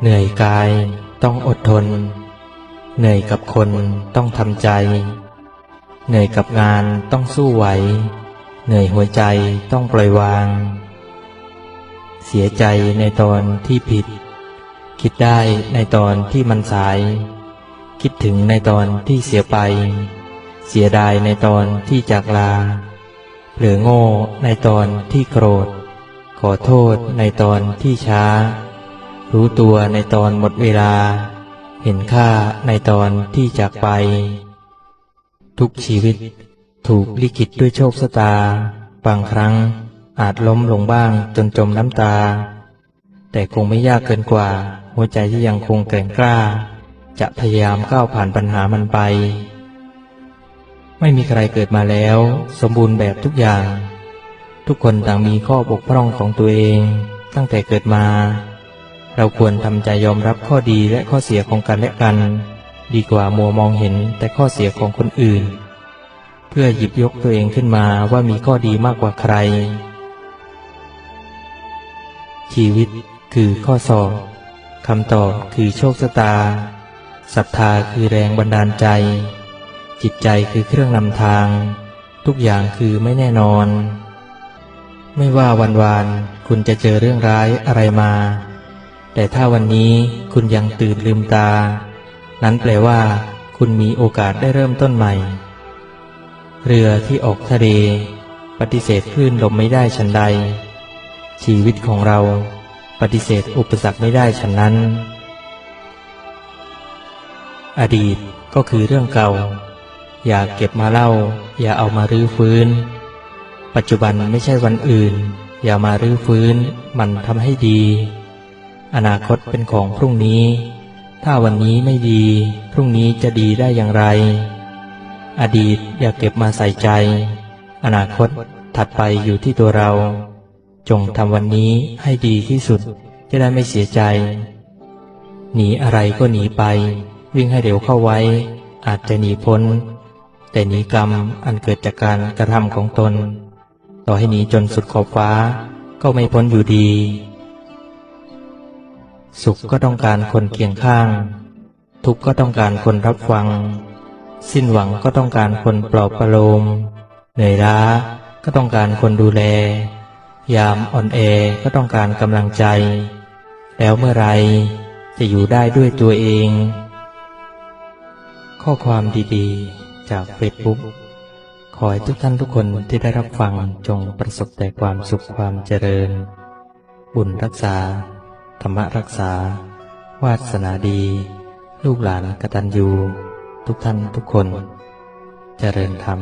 เหนื่อยกายต้องอดทน เหนื่อยกับคนต้องทำใจ เหนื่อยกับงานต้องสู้ไหว เหนื่อยหัวใจต้องปล่อยวาง เสียใจในตอนที่ผิด คิดได้ในตอนที่มันสาย คิดถึงในตอนที่เสียไป เสียดายในตอนที่จากลาเผลอโง่ในตอนที่โกรธ ขอโทษในตอนที่ช้า รู้ตัวในตอนหมดเวลา เห็นค่าในตอนที่จากไป ทุกชีวิตถูกลิขิตด้วยโชคชะตา บางครั้งอาจล้มลงบ้างจนจมน้ำตา แต่คงไม่ยากเกินกว่า หัวใจที่ยังคงแกร่งกล้า จะพยายามก้าวผ่านปัญหามันไป ไม่มีใครเกิดมาแล้ว สมบูรณ์แบบทุกอย่าง ทุกคนต่างมีข้อบกพร่องของตัวเอง ตั้งแต่เกิดมา เราควรทำใจยอมรับข้อดีและข้อเสียของกันและกัน ดีกว่ามัวมองเห็นแต่ข้อเสียของคนอื่น เพื่อหยิบยกตัวเองขึ้นมาว่ามีข้อดีมากกว่าใคร ชีวิตคือข้อสอบคำตอบคือโชคชะตาศรัทธาคือแรงบันดาลใจ จิตใจคือเครื่องนำทาง ทุกอย่างคือไม่แน่นอน ไม่ว่าวันวานคุณจะเจอเรื่องร้ายอะไรมา แต่ถ้าวันนี้คุณยังตื่นลืมตา นั้นแปลว่า คุณมีโอกาสได้เริ่มต้นใหม่ เรือที่ออกทะเล ปฏิเสธคลื่นลมไม่ได้ฉันใด ชีวิตของเราปฏิเสธอุปสรรคไม่ได้ฉันนั้น อดีตก็คือเรื่องเก่า อย่าเก็บมาเล่า อย่าเอามารื้อฟื้น ปัจจุบันไม่ใช่วันอื่น อย่ามารื้อฟื้น มันทำให้ดี อนาคตเป็นของพรุ่งนี้ ถ้าวันนี้ไม่ดี พรุ่งนี้จะดีได้อย่างไร อดีตอย่าเก็บมาใส่ใจ อนาคตถัดไปอยู่ที่ตัวเรา จงทำวันนี้ให้ดีที่สุด จะได้ไม่เสียใจ หนีอะไรก็หนีไป วิ่งให้เร็วเข้าไว้ อาจจะหนีพ้น แต่หนีกรรมอันเกิดจากการกระทำของตน ต่อให้หนีจนสุดขอบฟ้าก็ไม่พ้นอยู่ดี สุขก็ต้องการคนเคียงข้าง ทุกข์ก็ต้องการคนรับฟัง สิ้นหวังก็ต้องการคนปลอบประโลม เหนื่อยล้าก็ต้องการคนดูแล ยามอ่อนแอก็ต้องการกำลังใจ แล้วเมื่อไรจะอยู่ได้ด้วยตัวเอง ข้อความดีๆ จากเฟซบุ๊กขอให้ทุกท่านทุกคนที่ได้รับฟังจงประสบแต่ความสุขความเจริญ บุญรักษา ธรรมรักษา วาสนาดี ลูกหลานกตัญญู ทุกท่านทุกคนเจริญธรรม